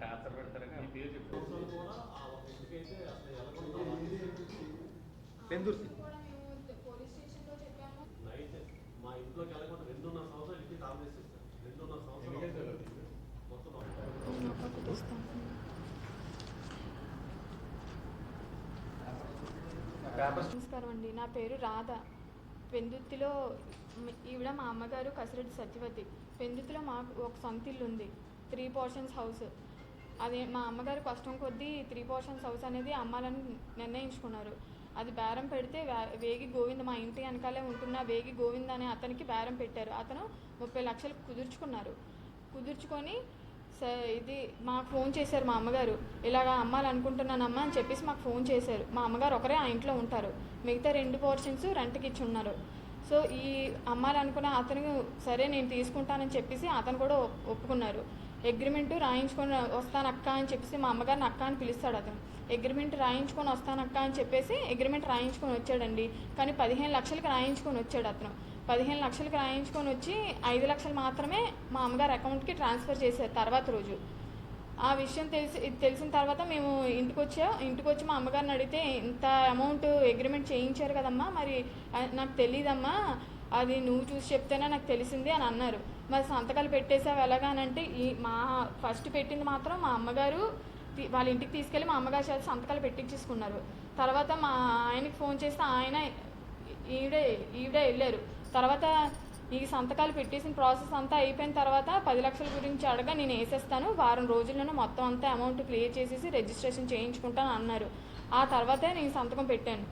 Torture పెడతారు మీ ఇంట్లోకి వెళ్ళకుండా రెండున్నర సంవత్సరాలు ఇంటికి తాళం వేసేస్తారు రెండున్నర సంవత్సరాలు? మొత్తం నమస్కారం అండి. నా పేరు రాధ. పెందుత్తిలో ఈవిడ మా అమ్మగారు కసిరెడ్డి సత్యవతి. పెందుత్తిలో మాకు ఒక సొంత ఇల్లు ఉంది త్రీ పోర్షన్స్ హౌస్. అది మా అమ్మగారు కష్టం కొద్దీ త్రీ పోర్షన్స్ హౌస్ అనేది అమ్మాలని నిర్ణయించుకున్నారు. అది బేరం పెడితే వేగి గోవింద్ మా ఇంటి వెనకాలే ఉంటున్న వేగి గోవింద్ అనే అతనికి బేరం పెట్టారు. అతను ముప్పై లక్షలు కుదుర్చుకున్నారు. కుదుర్చుకొని స ఇది మాకు ఫోన్ చేశారు మా అమ్మగారు. ఇలాగా అమ్మాలనుకుంటున్నానమ్మా అని చెప్పేసి మాకు ఫోన్ చేశారు. మా అమ్మగారు ఒకరే ఆ ఇంట్లో ఉంటారు. మిగతా రెండు పోర్షన్స్ రెంట్కి ఇచ్చి ఉన్నారు. సో ఈ అమ్మాలనుకున్న అతను సరే నేను తీసుకుంటానని చెప్పేసి అతను కూడా ఒప్పుకున్నారు. అగ్రిమెంట్ రాయించుకొని వస్తాను అక్క అని చెప్పేసి మా అమ్మగారిని అక్క అని పిలుస్తాడు అతను. అగ్రిమెంట్ రాయించుకొని వస్తాను అక్క అని చెప్పేసి అగ్రిమెంట్ రాయించుకొని వచ్చాడండి. కానీ పదిహేను లక్షలకి రాయించుకొని వచ్చాడు అతను. పదిహేను లక్షలకి రాయించుకొని వచ్చి ఐదు లక్షలు మాత్రమే మా అమ్మగారి అకౌంట్కి ట్రాన్స్ఫర్ చేశారు తర్వాత రోజు. ఆ విషయం తెలిసి తెలిసిన తర్వాత మేము ఇంటికి వచ్చా ఇంటికి వచ్చి మా అమ్మగారిని అడిగితే ఇంత అమౌంట్ అగ్రిమెంట్ చేయించారు కదమ్మా మరి నాకు తెలియదమ్మా అది నువ్వు చూసి చెప్తేనే నాకు తెలిసింది అని అన్నారు. మరి సంతకాలు పెట్టేసావు ఎలాగా అని అంటే ఈ మా ఫస్ట్ పెట్టింది మాత్రం మా అమ్మగారు వాళ్ళ ఇంటికి తీసుకెళ్ళి మా అమ్మగారు చేత సంతకాలు పెట్టించేసుకున్నారు. తర్వాత మా ఆయనకి ఫోన్ చేస్తే ఆయన ఈవిడే ఈవిడే వెళ్ళారు. తర్వాత ఈ సంతకాలు పెట్టేసిన ప్రాసెస్ అంతా అయిపోయిన తర్వాత పది లక్షల గురించి అడగా నేను వేసేస్తాను. వారం రోజుల్లోనే మొత్తం అంతా అమౌంట్ క్లియర్ చేసేసి రిజిస్ట్రేషన్ చేయించుకుంటాను అన్నారు. ఆ తర్వాతే నేను సంతకం పెట్టాను.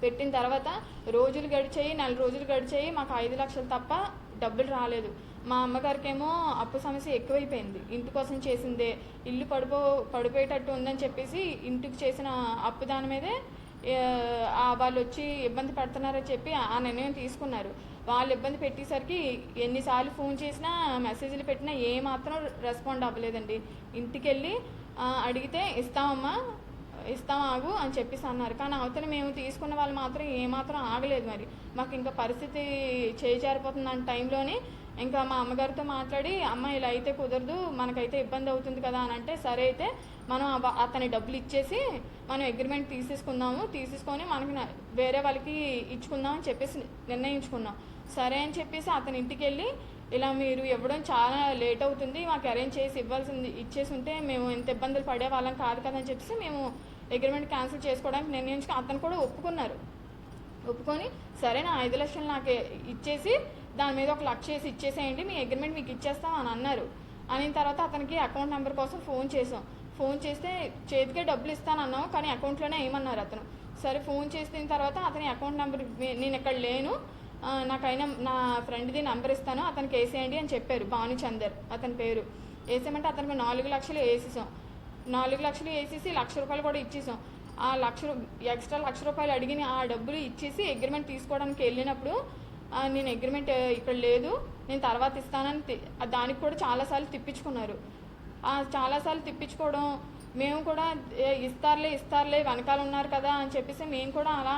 పెట్టిన తర్వాత రోజులు గడిచాయి నెల రోజులు గడిచాయి. మాకు ఐదు లక్షలు తప్ప డబ్బులు రాలేదు. మా అమ్మగారికేమో అప్పు సమస్య ఎక్కువైపోయింది. ఇంటి కోసం చేసిందే. ఇల్లు పడిపో పడిపోయేటట్టు ఉందని చెప్పేసి ఇంటికి చేసిన అప్పు దాని మీదే వాళ్ళు వచ్చి ఇబ్బంది పడుతున్నారని చెప్పి ఆ నిర్ణయం తీసుకున్నారు. వాళ్ళు ఇబ్బంది పెట్టేసరికి ఎన్నిసార్లు ఫోన్ చేసినా మెసేజ్లు పెట్టినా ఏ మాత్రం రెస్పాండ్ అవ్వలేదండి. ఇంటికి వెళ్ళి అడిగితే ఇస్తామమ్మా ఇస్తాం ఆగు అని చెప్పేసి అన్నారు. కానీ అవతల మేము తీసుకున్న వాళ్ళు మాత్రం ఏమాత్రం ఆగలేదు మరి. మాకు ఇంకా పరిస్థితి చేజారిపోతుంది టైంలోనే ఇంకా మా అమ్మగారితో మాట్లాడి అమ్మ ఇలా అయితే కుదరదు మనకైతే ఇబ్బంది అవుతుంది కదా అని అంటే సరే అయితే మనం అతని డబ్బులు ఇచ్చేసి మనం అగ్రిమెంట్ తీసేసుకుందాము తీసేసుకొని మనకి వేరే వాళ్ళకి ఇచ్చుకుందాం అని చెప్పేసి నిర్ణయించుకున్నాం. సరే అని చెప్పేసి అతని ఇంటికి వెళ్ళి ఇలా మీరు ఇవ్వడం చాలా లేట్ అవుతుంది మాకు అరేంజ్ చేసి ఇవ్వాల్సింది ఇచ్చేసి ఉంటే మేము ఎంత ఇబ్బందులు పడే వాళ్ళం కాదు కదా అని చెప్పేసి మేము అగ్రిమెంట్ క్యాన్సిల్ చేసుకోవడానికి నిర్ణయించుకుని అతను కూడా ఒప్పుకున్నారు. ఒప్పుకొని సరే నా ఐదు లక్షలు నాకు ఇచ్చేసి దాని మీద ఒక లక్ష వేసి ఇచ్చేసేయండి మీ అగ్రిమెంట్ మీకు ఇచ్చేస్తాం అని అన్నారు. అనిన తర్వాత అతనికి అకౌంట్ నెంబర్ కోసం ఫోన్ చేసాం ఫోన్ చేస్తే చేతికే డబ్బులు ఇస్తానన్నావు కానీ అకౌంట్లోనే ఏమన్నారు అతను? సరే ఫోన్ చేసిన తర్వాత అతని అకౌంట్ నెంబర్ నేను ఇక్కడ లేను. నాకైనా నా ఫ్రెండ్ది నెంబర్ ఇస్తాను అతనికి వేసేయండి అని చెప్పారు భానుచందర్ అతని పేరు. వేసామంటే అతనికి నాలుగు లక్షలు వేసేసాం. నాలుగు లక్షలు వేసేసి లక్ష రూపాయలు కూడా ఇచ్చేసాం. ఆ లక్ష ఎక్స్ట్రా లక్ష రూపాయలు అడిగిన ఆ డబ్బులు ఇచ్చేసి అగ్రిమెంట్ తీసుకోవడానికి వెళ్ళినప్పుడు నేను అగ్రిమెంట్ ఇక్కడ లేదు. నేను తర్వాత ఇస్తానని దానికి కూడా చాలాసార్లు తిప్పించుకున్నారు. చాలాసార్లు తిప్పించుకోవడం మేము కూడా ఇస్తారులే ఇస్తారులే వెనకాల ఉన్నారు కదా అని చెప్పేసి మేము కూడా అలా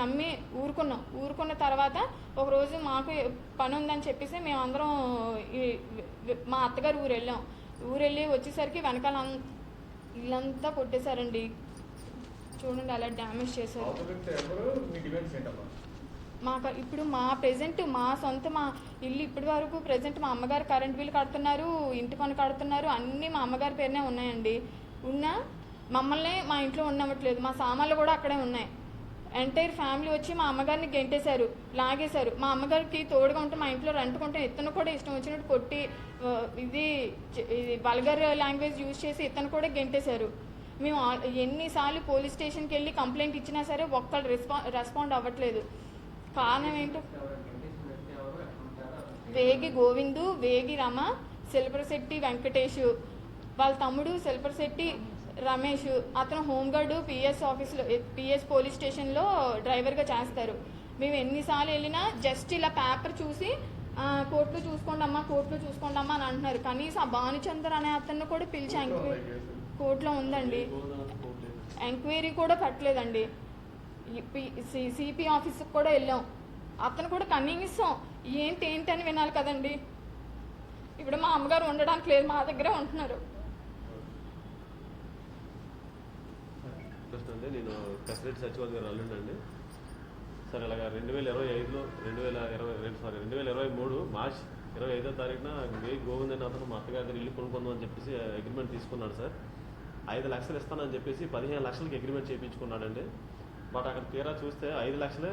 నమ్మి ఊరుకున్నాం. ఊరుకున్న తర్వాత ఒకరోజు మాకు పని ఉందని చెప్పేసి మేమందరం మా అత్తగారు ఊరు వెళ్ళాం ఊరు వెళ్ళి వచ్చేసరికి వెనకాల ఇల్లంతా కొట్టేశారండి. చూడండి అలా డ్యామేజ్ చేశారు. మాకు ఇప్పుడు మా ప్రెజెంట్ మా సొంత మా ఇల్లు ఇప్పటి వరకు ప్రెజెంట్ మా అమ్మగారు కరెంట్ బిల్ కడుతున్నారు ఇంటి పన్ను కడుతున్నారు అన్నీ మా అమ్మగారి పేరునే ఉన్నాయండి. ఉన్నా మమ్మల్ని మా ఇంట్లో ఉండవట్లేదు మా సామాన్లు కూడా అక్కడే ఉన్నాయి. ఎంటైర్ ఫ్యామిలీ వచ్చి మా అమ్మగారిని గెంటేశారు లాగేశారు. మా అమ్మగారికి తోడుగా ఉంటే మా ఇంట్లో రెంటుకుంటే ఇతను కూడా ఇష్టం వచ్చినట్టు కొట్టి ఇది బల్గర్ ఇది వల్గర్ లాంగ్వేజ్ యూజ్ చేసి ఇతను కూడా గెంటేశారు. మేము ఆ- ఎన్నిసార్లు పోలీస్ స్టేషన్కి వెళ్ళి కంప్లైంట్ ఇచ్చినా సరే ఒక్కళ్ళు రెస్పా రెస్పాండ్ అవ్వట్లేదు. కారణం ఏంటో? వేగి గోవిందు వేగి రమ శిల్పరశెట్టి వెంకటేష్ వాళ్ళ తమ్ముడు శిల్పరశెట్టి రమేష్ అతను హోంగార్డు పిఎస్ ఆఫీస్లో పిఎస్ పోలీస్ స్టేషన్లో డ్రైవర్గా చేస్తారు. మేము ఎన్నిసార్లు వెళ్ళినా జస్ట్ ఇలా పేపర్ చూసి "ఆ, కోర్టులో చూసుకోండి అమ్మా కోర్టులో చూసుకోండి అమ్మా అని అంటున్నారు. కనీసం ఆ భానుచందర్ అనే అతన్ని కూడా పిలిచి ఎంక్వైరీ కోర్టులో ఉందండి. ఎంక్వైరీ కూడా పెట్టలేదండి. సిపి ఆఫీస్కి కూడా వెళ్ళాం. అతను కూడా కనీసం ఏంటి ఏంటి అని వినాలి కదండి. ఇప్పుడు మా అమ్మగారు ఉండడానికి లేదు మా దగ్గరే ఉంటున్నారు. ఫస్ట్ అండి నేను ప్రెసిడెంట్ సచివాలయం గారు అల్లుండండి. సార్ ఇలాగ రెండు వేల ఇరవై ఐదులో రెండు వేల ఇరవై రెండు సారీ రెండు వేల ఇరవై మూడు మార్చ్ ఇరవై ఐదో తారీఖున గే గోవింద్ అని అతను మా అత్తగారి దగ్గర ఇల్లు కొనుక్కుందాం అని చెప్పేసి అగ్రిమెంట్ తీసుకున్నాడు సార్. ఐదు లక్షలు ఇస్తానని చెప్పేసి పదిహేను లక్షలకి అగ్రిమెంట్ చేయించుకున్నాడండి. బట్ అక్కడ తీరా చూస్తే ఐదు లక్షలే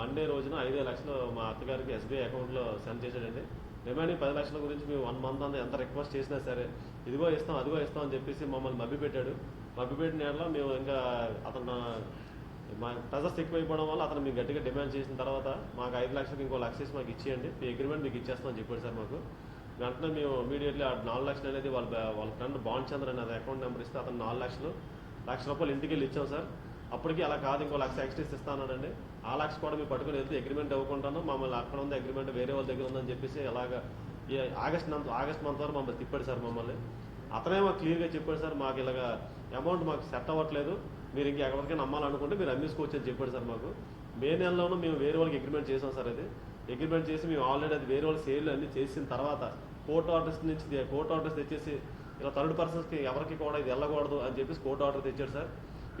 మండే రోజున ఐదు లక్షలు మా అత్తగారికి ఎస్బీఐ అకౌంట్లో సెండ్ చేశాడండి. రిమైనింగ్ పది లక్షల గురించి మేము వన్ మంత్ అంతా ఎంత రిక్వెస్ట్ చేసినా సరే ఇదిగో ఇస్తాం అదిగో ఇస్తాం అని చెప్పేసి మమ్మల్ని మభ్యపెట్టాడు. మభ్యపెట్టిన ఏళ్ళలో మేము ఇంకా అతను మా ప్రెజర్స్ ఎక్కువైపోవడం వల్ల అతను మీకు గట్టిగా డిమాండ్ చేసిన తర్వాత మాకు ఐదు లక్షలకి ఇంకో లక్ష మాకు ఇచ్చేయండి. మీ అగ్రిమెంట్ మీకు ఇచ్చేస్తామని చెప్పాడు సార్ మాకు. వెంటనే మేము ఇమీడియట్లీ ఆ నాలుగు లక్షలు అనేది వాళ్ళ వాళ్ళ ఫ్రెండ్ బాండ్ చంద్ర అనేది అకౌంట్ నెంబర్ ఇస్తే అతను నాలుగు లక్షలు లక్ష రూపాయలు ఇంటికి వెళ్ళి ఇచ్చాం సార్. అప్పటికి అలా కాదు ఇంకో లక్ష ఎక్స్ట్రీస్ ఇస్తానండి ఆ లక్ష కూడా మేము పట్టుకుని వెళ్తే అగ్రిమెంట్ అవ్వకుండాను మమ్మల్ని అక్కడ ఉంది అగ్రిమెంట్ వేరే వాళ్ళ దగ్గర ఉందని చెప్పేసి అలాగా ఆగస్ట్ మంత్ ఆగస్ట్ మంత్ వరకు మమ్మల్ని తిప్పాడు సార్ మమ్మల్ని. అతనే మాకు క్లియర్గా చెప్పాడు సార్ మాకు ఇలాగా అమౌంట్ మాకు సెట్ అవ్వట్లేదు మీరు ఇంకా ఎక్కడికైనా అమ్మాలనుకుంటే మీరు అమ్మేసుకోవచ్చు అని చెప్పాడు సార్ మాకు. మే నెలలోనూ మేము వేరే వాళ్ళకి అగ్రిమెంట్ చేసాం సార్ అది. అగ్రిమెంట్ చేసి మేము ఆల్రెడీ అది వేరే వాళ్ళ సేల్ అన్ని చేసిన తర్వాత కోర్ట్ ఆర్డర్స్ నుంచి కోర్ట్ ఆర్డర్స్ తెచ్చేసి ఇలా థర్డ్ పర్సన్స్కి ఎవరికి కూడా ఇది వెళ్ళకూడదు అని చెప్పేసి కోర్ట్ ఆర్డర్ తెచ్చాడు సార్.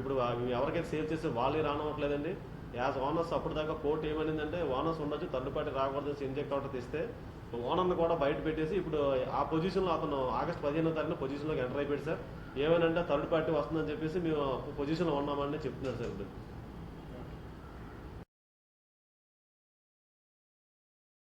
ఇప్పుడు ఎవరికైతే సేవ్ చేస్తే వాళ్ళే రానవ్వట్లేదండి. యాజ్ ఓనర్స్ అప్పుడు దాకా కోర్టు ఏమనిందంటే ఓనర్స్ ఉండొచ్చు థర్డ్ పార్టీ రాకూడదు ఇంజెక్ట్ ఆర్డర్ తీస్తే. ఓనర్ని కూడా బయట పెట్టేసి ఇప్పుడు ఆ పొజిషన్లో అతను ఆగస్ట్ పదిహేనో తారీఖున పొజిషన్లోకి ఎంటర్ అయిపోయాడు సార్. ఏమనంటే థర్డ్ పార్టీ వస్తుందని చెప్పేసి మేము పొజిషన్లో ఉన్నామని చెప్తున్నారు సార్ ఇప్పుడు.